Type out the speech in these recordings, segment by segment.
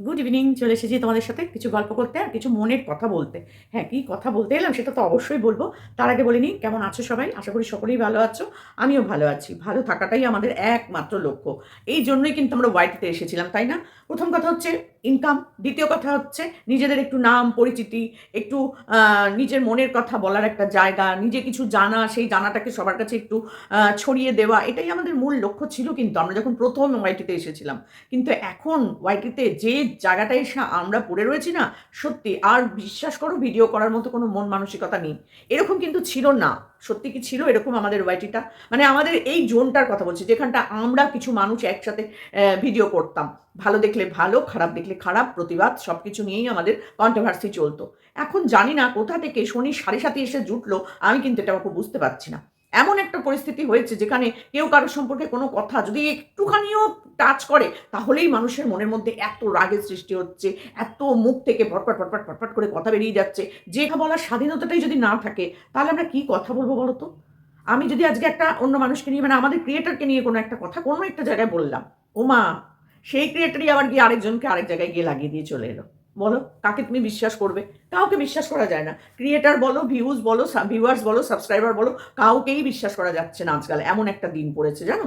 Good evening চলে এসেছি তোমাদের সাথে কিছু গল্প করতে আর কিছু মনের কথা বলতে। হ্যাঁ কি কথা বলতে এলাম সেটা তো অবশ্যই বলব। তার আগে বলিনি কেমন আছো সবাই? আশা করি সকলেই ভালো আছো, আমিও ভালো আছি। ভালো থাকাটাই আমাদের একমাত্র লক্ষ্য। এই জন্যই কিন্তু আমরা ওয়াইটিতে এসেছিলাম, তাই না? প্রথম কথা হচ্ছে ইনকাম দ্বিতীয় কথা হচ্ছে নিজেদের একটু নাম, পরিচিতি, একটু নিজের মনের কথা বলার একটা জায়গা, নিজে কিছু জানা, সেই জানাটাকে সবার কাছে একটু ছড়িয়ে দেওয়া, এটাই আমাদের মূল লক্ষ্য ছিল কিন্তু আমরা যখন প্রথম ওয়াইটিতে এসেছিলাম। কিন্তু এখন ওয়াইটিতে যে জায়গাটায় এসে আমরা পড়ে রয়েছি না, সত্যি আর বিশ্বাস করো ভিডিও করার মতো কোনো মন মানসিকতা নেই। এরকম কিন্তু ছিল না। সত্যি কি ছিল? এরকম আমাদের ওয়াইটিটা মানে আমাদের এই জোনটার কথা বলছি, যেখানটা আমরা কিছু মানুষ একসাথে ভিডিও করতাম। ভালো দেখলে ভালো, খারাপ দেখলে খারাপ, প্রতিবাদ সব কিছু নিয়েই আমাদের কন্ট্রোভার্সি চলতো। এখন জানি না কোথা থেকে শনি সাড়ে সাথে এসে জুটলো, আমি কিন্তু এটা বুঝতে পারছি না। এমন একটা পরিস্থিতি হয়েছে যেখানে কেউ কারোর সম্পর্কে কোনো কথা যদি একটুখানিও টাচ করে, তাহলেই মানুষের মনের মধ্যে এত রাগের সৃষ্টি হচ্ছে, এত মুখ থেকে ফটফট ফটফট ফটফট করে কথা বেরিয়ে যাচ্ছে। যে বলার স্বাধীনতাটাই যদি না থাকে, তাহলে আমরা কি কথা বলব বলো তো? আমি যদি আজকে একটা অন্য মানুষকে নিয়ে মানে আমাদের ক্রিয়েটারকে নিয়ে কোনো একটা কথা কোনো একটা জায়গায় বললাম, ওমা, সেই ক্রিয়েটারই আবার গিয়ে আরেকজনকে আরেক জায়গায় গিয়ে লাগিয়ে দিয়ে চলে এলো। বলো, কাকে তুমি বিশ্বাস করবে? কাউকে বিশ্বাস করা যায় না। ক্রিয়েটার বলো ভিউজ বলো ভিউয়ার্স বলো সাবস্ক্রাইবার বলো, কাউকেই বিশ্বাস করা যাচ্ছে না আজকাল। এমন একটা দিন পড়েছে, জানো?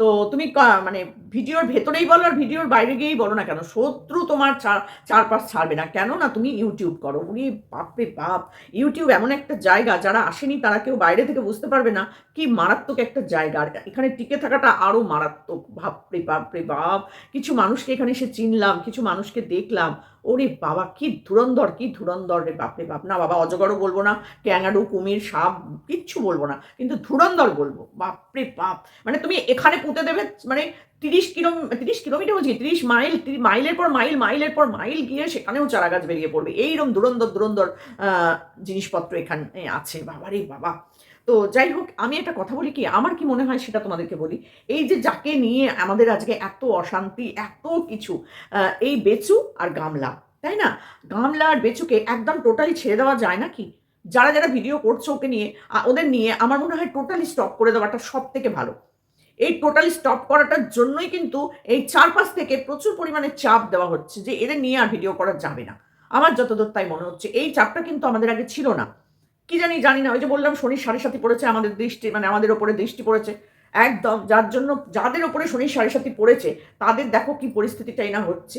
তো তুমি মানে ভিডিওর ভেতরেই বলো আর ভিডিওর বাইরে গিয়েই বলো না কেন? শত্রু তোমার চার চারপাশ ছাড়বে না। কেন না তুমি ইউটিউব করো। উনি বাপরে বাপ! ইউটিউব এমন একটা জায়গা, যারা আসেনি তারা কেউ বাইরে থেকে বুঝতে পারবে না কি মারাত্মক একটা জায়গা। আর এখানে টিকে থাকাটা আরও মারাত্মক। বাপরে বাপরে বাপ! কিছু মানুষকে এখানে এসে চিনলাম, কিছু মানুষকে দেখলাম। ওরে বাবা, কি ধুরন্ধর কি ধুরন্ধর রে বাপরে বাপ। না বাবা, অজগরও বলব না ক্যাঙ্গারু কুমির, সাপ, কিচ্ছু বলব না, কিন্তু ধুরন্ধর বলব, বাপরে বাপ। মানে তুমি এখানে পুঁতে দেবে মানে তিরিশ কিলো, তিরিশ কিলোমিটার বলছি, তিরিশ মাইল মাইলের পর মাইল, মাইলের পর মাইল গিয়ে সেখানেও চারা গাছ বেরিয়ে পড়বে। এইরকম দুরন্দর দুরন্দর জিনিসপত্র এখানে আছে। বাবারে বাবা তো যাই হোক, আমি একটা কথা বলি কি, আমার কি মনে হয় সেটা তোমাদেরকে বলি। এই যে যাকে নিয়ে আমাদের আজকে এত অশান্তি, এত কিছু এই বেচু আর গামলা, তাই না? গামলা আর বেচুকে একদম টোটালি ছেড়ে দেওয়া যায় না কি? যারা যারা ভিডিও করছে ওকে নিয়ে ওদের নিয়ে আমার মনে হয় টোটালি স্টপ করে দেওয়াটা সব থেকে ভালো। এই টোটালি স্টপ করাটার জন্যই কিন্তু এই চারপাশ থেকে প্রচুর পরিমাণে চাপ দেওয়া হচ্ছে যে এদের নিয়ে আর ভিডিও করা যাবে না। আমার যতদূর তাই মনে হচ্ছে। এই চাপটা কিন্তু আমাদের আগে ছিল না। কি জানি জানি না, ওই যে বললাম শনির সাড়ে সাথে পড়েছে, আমাদের দৃষ্টি মানে আমাদের ওপরে দৃষ্টি পড়েছে। একদম, যার জন্য, যাদের ওপরে শনির সাড়ে সাথে পড়েছে, তাদের দেখো কি পরিস্থিতিটাই না হচ্ছে।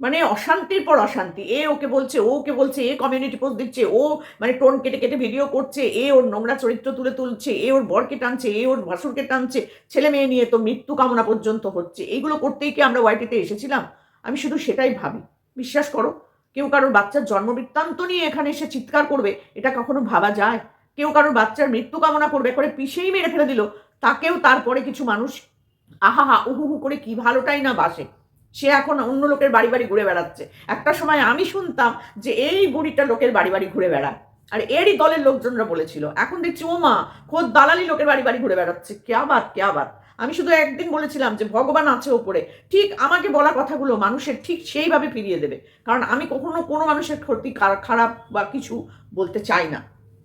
মানে অশান্তির পর অশান্তি, এ ওকে বলছে, ও ওকে বলছে, এ কমিউনিটি পোস্ট দিচ্ছে, ও মানে টোন কেটে কেটে ভিডিও করছে, এ ওর নোংরা চরিত্র তুলে তুলছে, এ ওর বরকে টানছে, এ ওর ভাসুরকে টানছে, ছেলে মেয়ে নিয়ে তো মৃত্যু কামনা পর্যন্ত হচ্ছে। এইগুলো করতেই কি আমরা ওয়াইটিতে এসেছিলাম? আমি শুধু সেটাই ভাবি। বিশ্বাস করো কেউ কারোর বাচ্চার জন্ম বৃত্তান্ত নিয়ে এখানে এসে চিৎকার করবে, এটা কখনো ভাবা যায়? কেউ কারোর বাচ্চার মৃত্যু কামনা করবে, করে পিষেই মেরে ফেলে দিল, তাকেও তারপরে কিছু মানুষ আহা হা উহু হু করে কি ভালোটাই না বাসে। সে এখন অন্য লোকের বাড়ি বাড়ি ঘুরে বেড়াচ্ছে। একটা সময় আমি শুনতাম যে এই বুড়িটা লোকের বাড়ি বাড়ি ঘুরে বেড়ায়। আর এরই দলের লোকজনরা বলেছিল, এখন দেখছি ও মা খোদ দালালি লোকের বাড়ি বাড়ি ঘুরে বেড়াচ্ছে। কেয়া বাত কেয়া বাত। আমি শুধু একদিন বলেছিলাম যে ভগবান আছে ওপরে। ঠিক আমাকে বলা কথাগুলো মানুষের ঠিক সেইভাবে ফিরিয়ে দেবে। কারণ আমি কখনো কোনো মানুষের ক্ষতি খারাপ বা কিছু বলতে চাই না।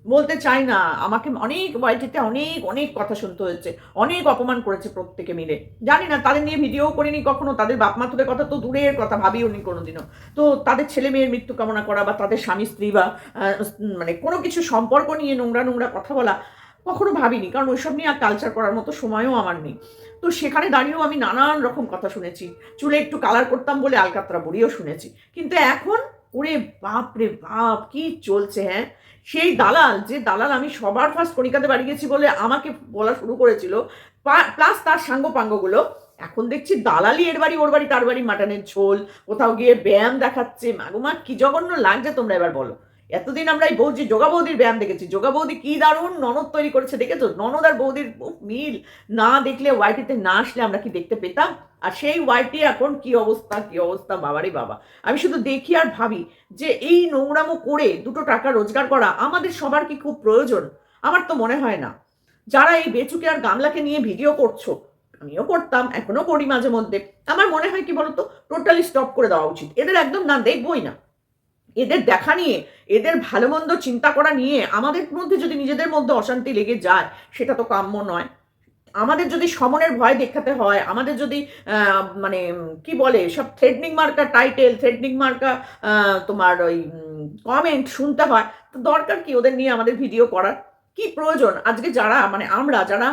বলতে চাই না। আমাকে অনেক ওয়াইটিতে অনেক অনেক কথা শুনতে হয়েছে। অনেক অপমান করেছে প্রত্যেকে মিলে। জানি না, তাদের নিয়ে ভিডিও করিনি কখনো। তাদের বাপ মা তোদের কথা তো দূরের কথা ভাবিও নি কোনোদিনও। তো তাদের ছেলে মেয়ের মৃত্যু কামনা করা বা তাদের স্বামী, স্ত্রী বা মানে কোনো কিছু সম্পর্ক নিয়ে নোংরা নোংরা কথা বলা কখনো ভাবিনি, কারণ ওইসব নিয়ে আর কালচার করার মতো সময়ও আমার নেই। তো সেখানে দাঁড়িয়েও আমি নানান রকম কথা শুনেছি, চুলে একটু কালার করতাম বলে আলকাতরা বড়িও শুনেছি। কিন্তু এখন, ওরে বাপ রে বাপ, কি চলছে হ্যাঁ? সেই দালাল, যে দালাল আমি সবার ফার্স্ট কণিকাতে বাড়ি গেছি বলে আমাকে বলা শুরু করেছিল প্লাস তার সাঙ্গ পাঙ্গগুলো এখন দেখছি দালালি এর বাড়ি, ওর বাড়ি, তার বাড়ি মাটনের ঝোল, কোথাও গিয়ে ব্যায়াম দেখাচ্ছে। মাগুমা, কি জঘন্য লাগছে তোমরা এবার বলো। এতদিন আমরা এই বৌদি, যোগা বৌদির ব্যায়াম দেখেছি। যোগা বৌদি কি দারুণ ননদ তৈরি করেছে দেখেছ? ননদ আর বৌদির মিল। না দেখলে ওয়াইটিতে না আসলে আমরা কি দেখতে পেতাম? আর সেই ওয়াইটি এখন কি অবস্থা কি অবস্থা? বাবারই বাবা। আমি শুধু দেখি আর ভাবি যে এই নোংরামো করে দুটো টাকা রোজগার করা আমাদের সবার কি খুব প্রয়োজন? আমার তো মনে হয় না। যারা এই বেচুকে আর গামলাকে নিয়ে ভিডিও করছ, আমিও করতাম, এখনও করি মাঝে মধ্যে। আমার মনে হয় কি বলতো? টোটালি স্টপ করে দেওয়া উচিত। এদের একদম না, দেখবই না। এদের দেখা নিয়ে, এদের ভালো মন্দ চিন্তা করা নিয়ে আমাদের মধ্যে যদি নিজেদের মধ্যে অশান্তি লেগে যায়, সেটা তো কাম্য নয়। আমাদের যদি সমনের ভয় দেখাতে হয়, আমাদের যদি মানে কি বলে, সব থ্রেডনিং মার্কা টাইটেল থ্রেডনিং মার্কা তোমার ওই কমেন্ট শুনতে হয়, তো দরকার কি ওদের নিয়ে আমাদের ভিডিও করার? কি প্রয়োজন? আজকে যারা মানে আমরা যারা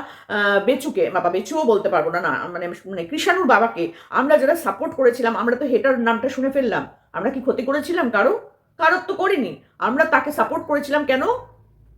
বেচুকে, বাবা বেচুও বলতে পারব না না মানে মানে কৃষাণুর বাবাকে, আমরা যারা সাপোর্ট করেছিলাম, আমরা তো হেটার নামটা শুনে ফেললাম। আমরা কি ক্ষতি করেছিলাম কারও? কারোর তো করিনি। আমরা তাকে সাপোর্ট করেছিলাম কেন?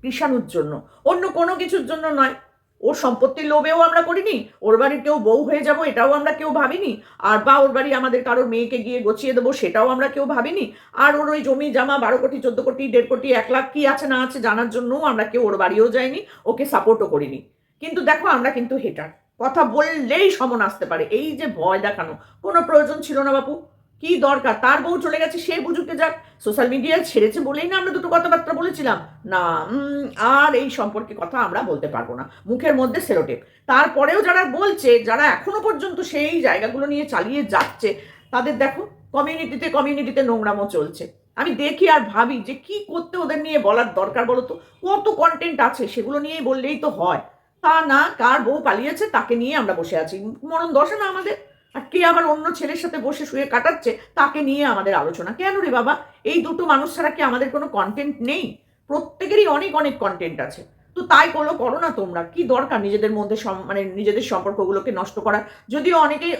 কৃষাণুর জন্য। অন্য কোনো কিছুর জন্য নয়। ওর সম্পত্তির লোভেও আমরা করিনি। ওর বাড়ির কেউ বউ হয়ে যাব এটাও আমরা কেউ ভাবিনি। আর বা ওর বাড়ি আমাদের কারোর মেয়েকে গিয়ে গছিয়ে দেবো সেটাও আমরা কেউ ভাবিনি। আর ওর ওই জমি জামা বারো কোটি, চোদ্দ কোটি, দেড় কোটি, এক লাখ কি আছে না আছে জানার জন্যও আমরা কেউ ওর বাড়িও যাইনি। ওকে সাপোর্টও করিনি। কিন্তু দেখো আমরা কিন্তু হেটার কথা বললেই সমন আসতে পারে। এই যে ভয় দেখানো। কোনো প্রয়োজন ছিল না বাপু। কি দরকার? তার বউ চলে গেছে, সে বুঝুকে যাক। সোশ্যাল মিডিয়ায় ছেড়েছে বলেই না আমরা দুটো কথাবার্তা বলেছিলাম। না আর এই সম্পর্কে কথা আমরা বলতে পারব না। মুখের মধ্যে সেরোটেপ। তারপরেও যারা বলছে, যারা এখনও পর্যন্ত সেই জায়গাগুলো নিয়ে চালিয়ে যাচ্ছে, তাদের দেখো কমিউনিটিতে কমিউনিটিতে নোংরামো চলছে। আমি দেখি আর ভাবি যে কি করতে ওদের নিয়ে বলার দরকার বলো তো? কত কন্টেন্ট আছে, সেগুলো নিয়েই বললেই তো হয়। তা না, কার বউ পালিয়েছে তাকে নিয়ে আমরা বসে আছি। মরণ দশে না আমাদের। আর কে আবার অন্য ছেলের সাথে বসে শুয়ে কাটাচ্ছে, তাকে নিয়ে আমাদের আলোচনা। কেন রে বাবা? এই দুটো মানুষ ছাড়া কি আমাদের কোনো কন্টেন্ট নেই? প্রত্যেকেরই অনেক অনেক কন্টেন্ট আছে। তো তাই করল, করো না তোমরা। কি দরকার নিজেদের মধ্যে মানে নিজেদের সম্পর্কগুলোকে নষ্ট করা? যদিও অনেকেই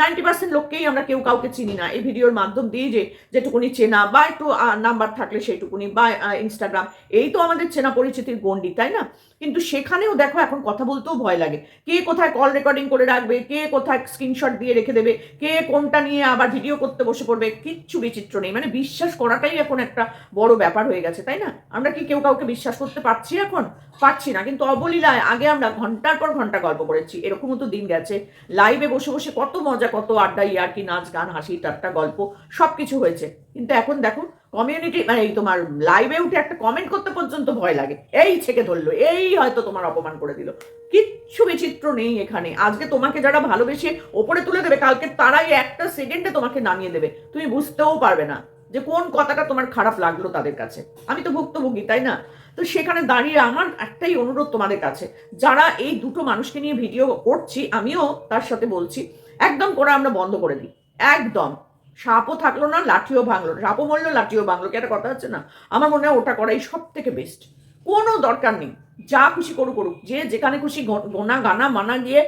নাইনটি পার্সেন্ট লোককেই আমরা কেউ কাউকে চিনি না। এই ভিডিওর মাধ্যম দিয়ে যে যেটুকুনি চেনা বা একটু নাম্বার থাকলে সেইটুকুনি বা ইনস্টাগ্রাম এই তো আমাদের চেনা পরিচিতির গণ্ডি, তাই না? কিন্তু সেখানেও দেখো এখন কথা বলতেও ভয় লাগে। কে কোথায় কল রেকর্ডিং করে রাখবে? কে কোথায় স্ক্রিনশট দিয়ে রেখে দেবে? কে কোনটা নিয়ে আবার ভিডিও করতে বসে পড়বে? কিচ্ছু বিচিত্র নেই। মানে বিশ্বাস করাটাই এখন একটা বড় ব্যাপার হয়ে গেছে, তাই না? আমরা কি কেউ কাউকে বিশ্বাস করতে পারছি এখন? পারছি না। কিন্তু অবলীলায় আগে আমরা ঘণ্টার পর ঘণ্টা গল্প করেছি। এরকমও তো দিন গেছে। লাইভে বসে বসে কত মজা, কত আড্ডা ইয়ার্কি নাচ, গান, হাসি, ঠাট্টা, গল্প সব কিছু হয়েছে। কিন্তু এখন দেখো কমিউনিটি মানে এই তোমার লাইভে উঠে একটা কমেন্ট করতে পর্যন্ত ভয় লাগে। এই ছেকে ধরলো, এই হয়তো তোমার অপমান করে দিল। কিচ্ছু বিচিত্র নেই এখানে। আজকে তোমাকে যারা ভালোবেসে ওপরে তুলে দেবে, কালকে তারাই একটা সেকেন্ডে তোমাকে নামিয়ে দেবে। তুমি বুঝতেও পারবে না যে কোন কথাটা তোমার খারাপ লাগল তাদের কাছে। আমি তো ভুক্তভোগী, তাই না? তো সেখানে দাঁড়িয়ে আমার একটাই অনুরোধ তোমাদের কাছে। যারা এই দুটো মানুষকে নিয়ে ভিডিও করছি, আমিও তার সাথে বলছি, একদম করে আমরা বন্ধ করে দিই। একদম। সাপও থাকল না, লাঠিও ভাঙলো সাপও মরলো, লাঠিও ভাঙলো। কি একটা কথা হচ্ছে না? আমার মনে হয় ওটা করাই সব থেকে বেস্ট কোনো দরকার নেই। যা খুশি করুক করুক। যে যেখানে খুশি গোনা, গানা, মানা গিয়ে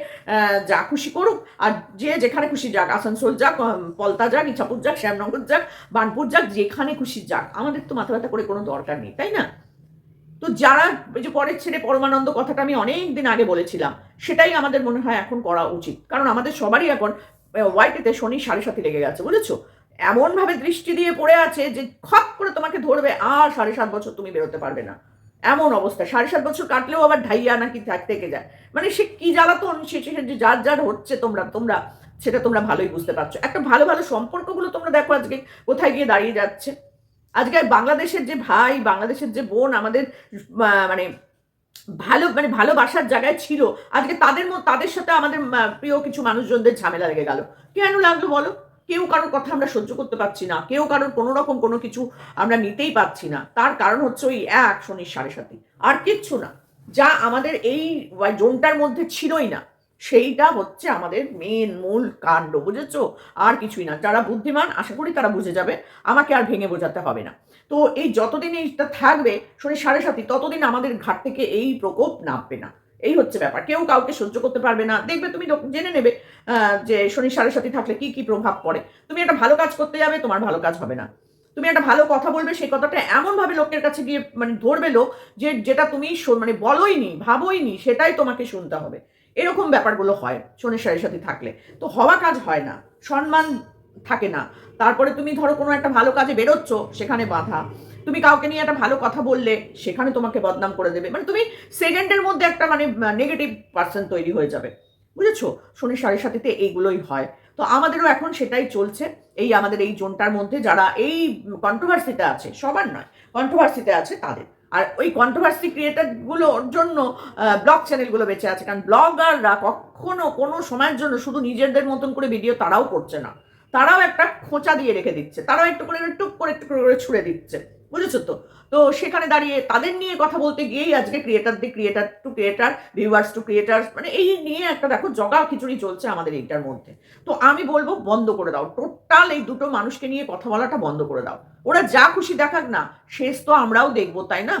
যা খুশি করুক, আর যে যেখানে খুশি যাক, আসানসোল যাক পলতা যাক, ইছাপুর যাক, শ্যামনগর যাক বানপুর যাক, যেখানে খুশি যাক। আমাদের তো মাথা ব্যথা করে কোনো দরকার নেই, তাই না? তো যারা যে পরের ছেড়ে পরমানন্দ কথাটা আমি অনেক দিন আগে বলেছিলাম, সেটাই আমাদের মনে হয় এখন করা উচিত। কারণ আমাদের সবারই এখন ওয়াইটিতে শনি সাড়ে সাথে লেগে গেছে, বুঝেছ? এমনভাবে দৃষ্টি দিয়ে পড়ে আছে যে খপ করে তোমাকে ধরবে, আর সাড়ে সাত বছর তুমি বেরোতে পারবে না। এমন অবস্থা, সাড়ে সাত বছর কাটলেও আবার ঢাইয়া নাকি থাক- যায়। মানে সে কি জ্বালাতন সে সে যে যার যার হচ্ছে তোমরা তোমরা, সেটা তোমরা ভালোই বুঝতে পারছ। একটা ভালো ভালো সম্পর্কগুলো তোমরা দেখো আজকে, কোথায় গিয়ে দাঁড়িয়ে যাচ্ছে। আজকে বাংলাদেশের যে ভাই, বাংলাদেশের যে বোন আমাদের মানে ভালো মানে ভালোবাসার জায়গায় ছিল, আজকে তাদের তাদের সাথে আমাদের প্রিয় কিছু মানুষজনদের ঝামেলা লেগে গেল। কেন লাগল বলো? কেউ কারোর কথা আমরা সহ্য করতে পারছি না, কেউ কারোর কোনো রকম কোনো কিছু আমরা নিতেই পারছি না। তার কারণ হচ্ছে ওই এক শনির সাড়ে সাথে আর কিচ্ছু না। যা আমাদের এই জোনটার মধ্যে ছিলই না। সেইটা হচ্ছে আমাদের মেন মূল কাণ্ড, বুঝেছ? আর কিছুই না। যারা বুদ্ধিমান, আশা করি তারা বুঝে যাবে। আমাকে আর ভেঙে বোঝাতে হবে না। তো এই যতদিন এইটা থাকবে, শনি সাড়ে সাতই, ততদিন আমাদের ঘাট থেকে এই প্রকোপ নামবে না। এই হচ্ছে ব্যাপার। কেউ কাউকে সহ্য করতে পারবে না। দেখবে তুমি জেনে নেবে যে শনি সাড়ে সাতই থাকলে কি কি প্রভাব পড়ে। তুমি একটা ভালো কাজ করতে যাবে, তোমার ভালো কাজ হবে না। তুমি একটা ভালো কথা বলবে, সেই কথাটা এমনভাবে লোকের কাছে গিয়ে মানে ধরবে লোক, যে, যেটা তুমি মানে বলোই নি, ভাবোই নি, সেটাই তোমাকে শুনতে হবে। এরকম ব্যাপারগুলো হয় শনি সাড়ে সাথে থাকলে। তো হওয়া কাজ হয় না, সম্মান থাকে না। তারপরে তুমি ধরো কোনো একটা ভালো কাজে বেরোচ্ছ, সেখানে বাধা। তুমি কাউকে নিয়ে একটা ভালো কথা বললে, সেখানে তোমাকে বদনাম করে দেবে। মানে তুমি সেকেন্ডের মধ্যে একটা মানে নেগেটিভ পার্সন তৈরি হয়ে যাবে। বুঝেছ? শনি সাড়ে সাথেতে এইগুলোই হয়। তো আমাদেরও এখন সেটাই চলছে। এই আমাদের এই জোনটার মধ্যে যারা এই কন্ট্রোভার্সিতে আছে, সবার নয় কন্ট্রোভার্সিতে আছে তাদের। আর ওই কন্ট্রোভার্সি ক্রিয়েটারগুলোর জন্য ব্লগ চ্যানেলগুলো বেঁচে আছে। কারণ ব্লগাররা কখনো কোনো সময়ের জন্য শুধু নিজেদের মতন করে ভিডিও তারাও করছে না। তারাও একটা খোঁচা দিয়ে রেখে দিচ্ছে। তারাও একটু করে টুক করে, একটু করে ছুড়ে দিচ্ছে। বুঝেছ তো? তো সেখানে দাঁড়িয়ে তাদের নিয়ে কথা বলতে গিয়েই আজকে creator the creator to creator viewers to creators মানে এই নিয়ে একটা দেখো জগা খিচুড়ি চলছে আমাদের এইটার মধ্যে। তো আমি বলব বন্ধ করে দাও। টোটাল এই দুটো মানুষকে নিয়ে কথা বলাটা বন্ধ করে দাও। ওরা যা খুশি দেখাক না, শেষ তো আমরাও দেখব, তাই না?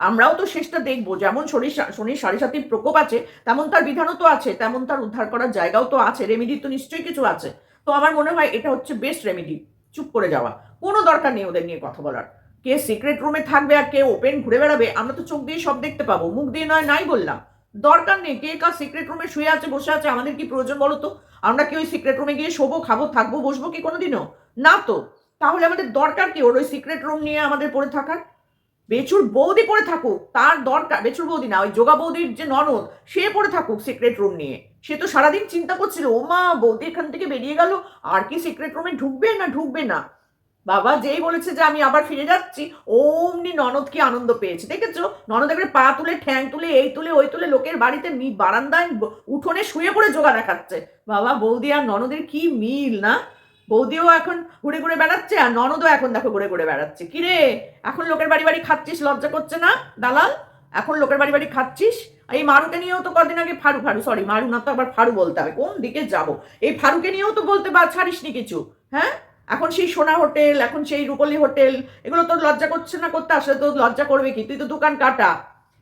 আমরাও তো শেষটা দেখব। যেমন শনির শনির সাড়ে সাতির প্রকোপ আছে, তেমন তার বিধানও তো আছে, তেমন তার উদ্ধার করার জায়গাও তো আছে রেমিডি তো নিশ্চয়ই কিছু আছে। তো আমার মনে হয় এটা হচ্ছে বেস্ট রেমিডি চুপ করে যাওয়া। কোনো দরকার নেই ওদের নিয়ে কথা বলার। কে সিক্রেট রুমে থাকবে আর কে ওপেন ঘুরে বেড়াবে, আমরা তো চোখ দিয়ে সব দেখতে পাবো। মুখ দিয়ে নয়, নাই বললাম। দরকার নেই, কে কার সিক্রেট রুমে শুয়ে আছে, বসে আছে, আমাদের কি প্রয়োজন বলো তো? আমরা কি ওই সিক্রেট রুমে গিয়ে শোবো, খাব, থাকব, বসবো কি কোনোদিনও? না তো। তাহলে আমাদের দরকার কি ওর ওই সিক্রেট রুম নিয়ে আমাদের পড়ে থাকার? বেচুর বৌদি পড়ে থাকুক, তার দরকার, বেচুর বৌদি না, ওই যোগা বৌদির যে ননদ, সে পড়ে থাকুক সিক্রেট রুম নিয়ে। সে তো সারাদিন চিন্তা করছিল ও মা বৌদি এখান থেকে বেরিয়ে গেল, আর কি সিক্রেট রুমে ঢুকবে না ঢুকবে না? বাবা যেই বলেছে যে আমি আবার ফিরে যাচ্ছি, অমনি ননদ কি আনন্দ পেয়েছে, দেখেছ? ননদ একবারে পা তুলে, ঠ্যাং তুলে, এই তুলে, ওই তুলে, লোকের বাড়িতে বারান্দায় উঠোনে শুয়ে পড়ে জোগা দেখাচ্ছে। বাবা, বৌদি আর ননদের কি মিল না? বৌদিও এখন ঘুরে ঘুরে বেড়াচ্ছে আর ননদও এখন দেখো ঘুরে ঘুরে বেড়াচ্ছে। কিরে এখন লোকের বাড়ি বাড়ি খাচ্ছিস? লজ্জা করছে না, দালাল? এখন লোকের বাড়ি বাড়ি খাচ্ছিস? এই মারুকে নিয়েও তো কদিন আগে ফারু ফারু সরি মারু না তো আবার ফারু বলতে হবে, কোন দিকে যাব? এই ফারুকে নিয়েও তো বলতে বা, ছাড়িসনি কিছু হ্যাঁ? এখন সেই সোনা হোটেল, এখন সেই রূপলি হোটেল, এগুলো তোর লজ্জা করছে না করতে আসলে তোর লজ্জা করবে কি? তুই তো দোকান কাটা,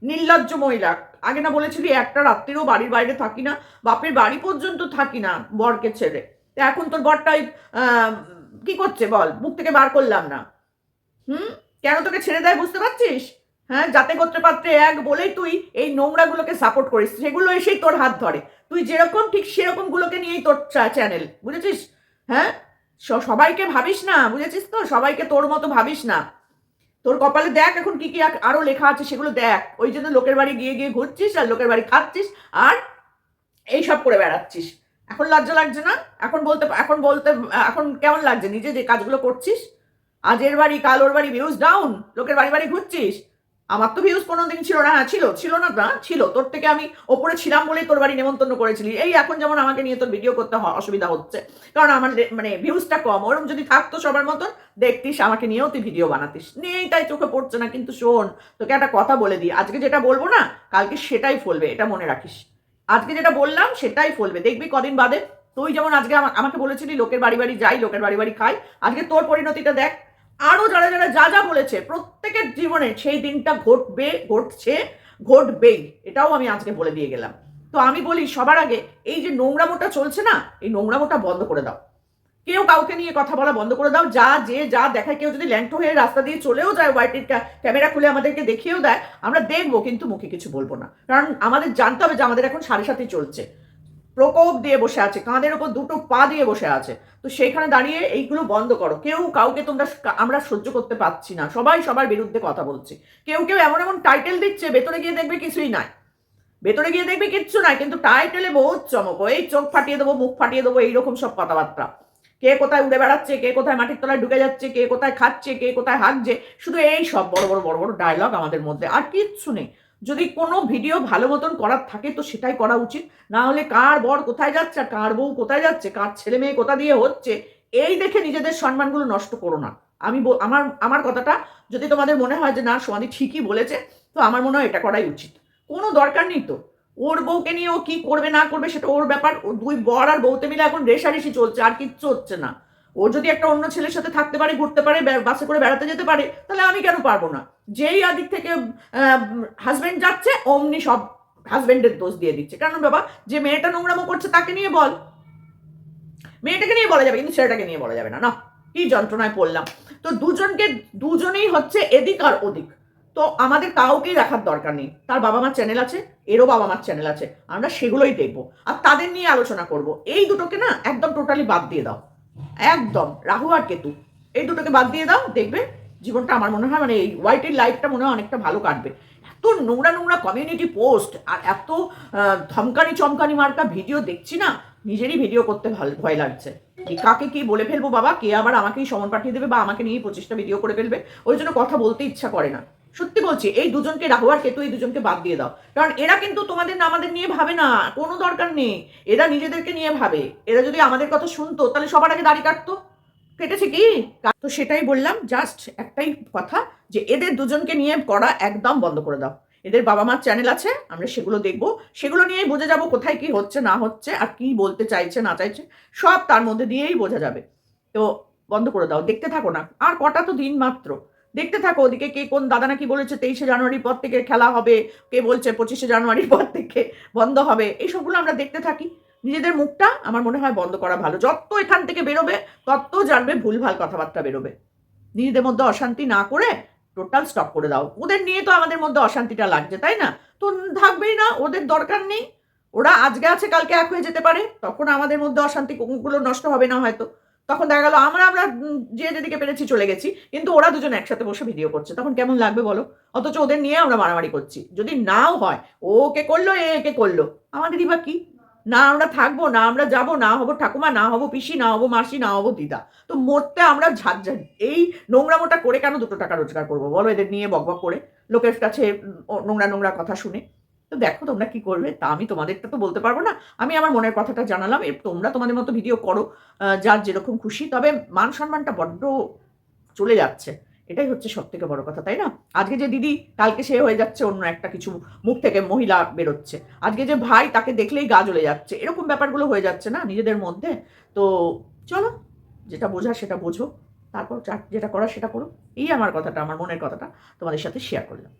নির্লজ্জ মহিলা। আগে না বলেছিলি একটা রাত্রিরও বাড়ির বাইরে থাকি না, বাপের বাড়ি পর্যন্ত থাকি না বরকে ছেড়ে। তা এখন তোর বরটাই কি করছে বল? মুখ থেকে বার করলাম না। হুম? কেন তোকে ছেড়ে দেয় বুঝতে পারছিস? হ্যাঁ যাতে করতে পারতে এক বলেই তুই এই নোংরাগুলোকে সাপোর্ট করিস। সেগুলো এসেই তোর হাত ধরে। তুই যেরকম, ঠিক সেরকম গুলোকে নিয়েই তোর চ্যানেল বুঝেছিস? হ্যাঁ? সবাইকে ভাবিস না, বুঝেছিস তো? সবাইকে তোর মতো ভাবিস না। তোর কপালে দেখ এখন কি কি আর- লেখা আছে, সেগুলো দেখ। ওই জন্য লোকের বাড়ি গিয়ে গিয়ে ঘুরছিস আর লোকের বাড়ি খাচ্ছিস আর এই সব করে বেড়াচ্ছিস। এখন লজ্জা লাগছে না? এখন বলতে এখন বলতে এখন কেমন লাগছে? নিজে যে কাজগুলো করছিস? আজের বাড়ি, কাল ওর বাড়ি ভিউজ ডাউন লোকের বাড়ি বাড়ি ঘুরছিস? আমার তো ভিউজ কোনো দিন ছিল না হ্যাঁ ছিল ছিল না না, ছিল। তোর থেকে আমি ওপরে ছিলাম বলেই তোর বাড়ি নেমন্তন্ন করেছিলি। এই এখন যেমন আমাকে নিয়ে তোর ভিডিও করতে অসুবিধা হচ্ছে। কারণ আমার মানে ভিউজটা কম। ওরকম যদি থাকতো সবার মতন, দেখতিস, আমাকে নিয়েও তুই ভিডিও বানাতিস। নেই, তাই চোখে পড়ছে না। কিন্তু শোন, তোকে একটা কথা বলে দিই। আজকে যেটা বলব না, কালকে সেটাই ফলবে, এটা মনে রাখিস। আজকে যেটা বললাম, সেটাই ফলবে। দেখবি কদিন বাদে, তুই যেমন আজকে আমা- আমাকে বলেছিলি, লোকের বাড়ি বাড়ি যাই, লোকের বাড়ি বাড়ি খাই। আজকে তোর পরিণতিটা দেখ। আরও যারা যারা যা যা বলেছে, প্রত্যেকের জীবনে সেই দিনটা ঘটবে, ঘটছে, ঘটবেই। এটাও আমি আজকে বলে দিয়ে গেলাম। তো আমি বলি, সবার আগে এই যে নোংরামোটা চলছে না, এই নোংরামোটা বন্ধ করে দাও। কেউ কাউকে নিয়ে কথা বলা বন্ধ করে দাও। যা, যে, যা দেখায়, কেউ যদি ল্যাংটো হয়ে রাস্তা দিয়ে চলেও যায় ওয়াইটির ক্যামেরা খুলে আমাদেরকে দেখিয়েও দেয়, আমরা দেখব, কিন্তু মুখে কিছু বলব না। কারণ আমাদের জানতে হবে যে আমাদের এখন সাড়ে সাথে চলছে। প্রকোপ দিয়ে বসে আছে, কাঁধের ওপর দুটো পা দিয়ে বসে আছে। তো সেইখানে দাঁড়িয়ে এইগুলো বন্ধ করো। কেউ কাউকে তোমরা আমরা সহ্য করতে পারছি না। সবাই সবার বিরুদ্ধে কথা বলছি। কেউ কেউ এমন এমন টাইটেল দিচ্ছে, ভেতরে গিয়ে দেখবে কিছুই নাই। ভেতরে গিয়ে দেখবে কিচ্ছু নাই, কিন্তু টাইটেলে বহুত চমক। এই চোখ ফাটিয়ে দেবো, মুখ ফাটিয়ে দেবো, এইরকম সব কথাবার্তা। কে কোথায় উড়ে বেড়াচ্ছে, কে কোথায় মাটির তলায় ঢুকে যাচ্ছে, কে কোথায় খাচ্ছে, কে কোথায় হাঁকছে, শুধু এই সব বড় বড় বড় বড় ডায়লগ আমাদের মধ্যে। আর কিচ্ছু নেই। যদি কোনো ভিডিও ভালো মতন করার থাকে তো সেটাই করা উচিত। না হলে কার বর কোথায় যাচ্ছে আর কার বউ কোথায় যাচ্ছে, কার ছেলে মেয়ে কোথা দিয়ে হচ্ছে, এই দেখে নিজেদের সম্মানগুলো নষ্ট করো না। আমি আমার আমার কথাটা যদি তোমাদের মনে হয় যে না সমাধি ঠিকই বলেছে, তো আমার মনে হয় এটা করাই উচিত। কোনো দরকার নেই তো। ওর বউকে নিয়ে ও কি করবে না করবে সেটা ওর ব্যাপার। দুই বর আর বউতে মিলে এখন রেশারেশি চলছে, আর কিচ্ছু হচ্ছে না। ও যদি একটা অন্য ছেলের সাথে থাকতে পারে, ঘুরতে পারে বাসে করে বেড়াতে যেতে পারে, তাহলে আমি কেন পারব না? যেই আদিক থেকে হাজব্যান্ড যাচ্ছে, অমনি সব হাজবেন্ডের দোষ দিয়ে দিচ্ছে। কারণ বাবা, যে মেয়েটা নোংরামো করছে, তাকে নিয়ে বল। মেয়েটাকে নিয়ে বলা যাবে, কিন্তু ছেলেটাকে নিয়ে বলা যাবে না। না কি যন্ত্রণায় পড়লাম। তো দুজনকে, দুজনেই হচ্ছে এদিক আর ওদিক। তো আমাদের কাউকেই রাখার দরকার নেই। তার বাবা মার চ্যানেল আছে, এরও বাবা মার চ্যানেল আছে। আমরা সেগুলোই দেখব। আর তাদের নিয়ে আলোচনা করব। এই দুটোকে না, একদম টোটালি বাদ দিয়ে দাও। একদম, রাহু আর কেতু। এই দুটোকে বাদ দিয়ে দাও, দেখবে জীবনটা আমার মনে হয় মানে এই হোয়াইটের লাইফটা মনে হয় অনেকটা ভালো কাটবে। এত নোংরা নোংরা কমিউনিটি পোস্ট আর এত ধমকানি চমকানি মার্কা ভিডিও দেখছি না, নিজেরই ভিডিও করতে ভালো ভয় লাগছে। কাকে কি বলে ফেলব বাবা? কে আবার আমাকেই সমন পাঠিয়ে দেবে বা আমাকে নিয়েই পঁচিশটা ভিডিও করে ফেলবে? ওই জন্য কথা বলতে ইচ্ছা করে না। সত্যি বলছি, এই দুজনকে রাহু আর কেতু, এই দুজনকে বাদ দিয়ে দাও। কারণ এরা কিন্তু তোমাদের না আমাদের নিয়ে ভাবে না, কোনো দরকার নেই। এরা নিজেদেরকে নিয়ে ভাবে। এরা যদি আমাদের কথা শুনতো, তাহলে সবার আগে দাড়ি কাটতো। কেটেছে কি? তো সেটাই বললাম জাস্ট একটাই কথা যে এদের দুজনকে নিয়ে করা একদম বন্ধ করে দাও। এদের বাবা মার চ্যানেল আছে, আমরা সেগুলো দেখব। সেগুলো নিয়েই বোঝা যাব কোথায় কি হচ্ছে, না হচ্ছে, আর কি বলতে চাইছে, না চাইছে, সব তার মধ্যে দিয়েই বোঝা যাবে। তো বন্ধ করে দাও, দেখতে থাকো না। আর কটা তো দিন মাত্র। দেখতে থাকো ওদিকে কে কোন দাদা নাকি বলেছে তেইশে জানুয়ারির পর থেকে খেলা হবে, কে বলছে পঁচিশে জানুয়ারির পর থেকে বন্ধ হবে, এইসবগুলো আমরা দেখতে থাকি। নিজেদের মুখটা আমার মনে হয় বন্ধ করা ভালো। যত এখান থেকে বেরোবে, তত জানবে ভুলভাল কথাবার্তা বেরোবে। নিজেদের মধ্যে অশান্তি না করে টোটাল স্টপ করে দাও। ওদের নিয়ে তো আমাদের মধ্যে অশান্তিটা লাগছে, তাই না? তো থাকবেই না, ওদের দরকার নেই। ওরা আজকে আছে, কালকে এক হয়ে যেতে পারে। তখন আমাদের মধ্যে অশান্তি গুলো নষ্ট হবে না হয়তো। তখন দেখা গেল, আমরা আমরা যে যেদিকে পেরেছি চলে গেছি, কিন্তু ওরা দুজন একসাথে বসে ভিডিও করছে। তখন কেমন লাগবে বলো? অথচ ওদের নিয়ে আমরা মারামারি করছি। যদি নাও হয়, ও কে করল, এ কে করল? আমাদেরই বা কি? না আমরা থাকব, না আমরা যাব, না হব ঠাকুমা, না হব পিসি, না হব মাসি, না হব দিদা। তো মরতে আমরা ঝাঁঝাড়ি এই নোংরামোটা করে কেন দুটো টাকা রোজগার করব? বলো এদের নিয়ে বকবক করে। লোকের কাছে নোংরা নোংরা কথা শুনে। তো দেখো তোমরা কি করবে? তা আমি তোমাদেরটা তো বলতে পারব না। আমি আমার মনের কথাটা জানালাম। এ তোমরা তোমাদের মতো ভিডিও করো যার যেরকম খুশি। তবে মান সম্মানটা বড্ড চলে যাচ্ছে। এটাই হচ্ছে সব থেকে বড় কথা, তাই না? আজকে যে দিদি, কালকে সে হয়ে যাচ্ছে, অন্য একটা কিছু মুখ থেকে মহিলা বেরোচ্ছে। আজকে যে ভাই, তাকে দেখলেই গা জ্বলে যাচ্ছে। এরকম ব্যাপারগুলো হয়ে যাচ্ছে না নিজেদের মধ্যে? তো চলো, যেটা বোঝা সেটা বোঝো। তারপর যেটা করা সেটা করো। এই আমার কথাটা, আমার মনের কথাটা তোমাদের সাথে শেয়ার করলাম।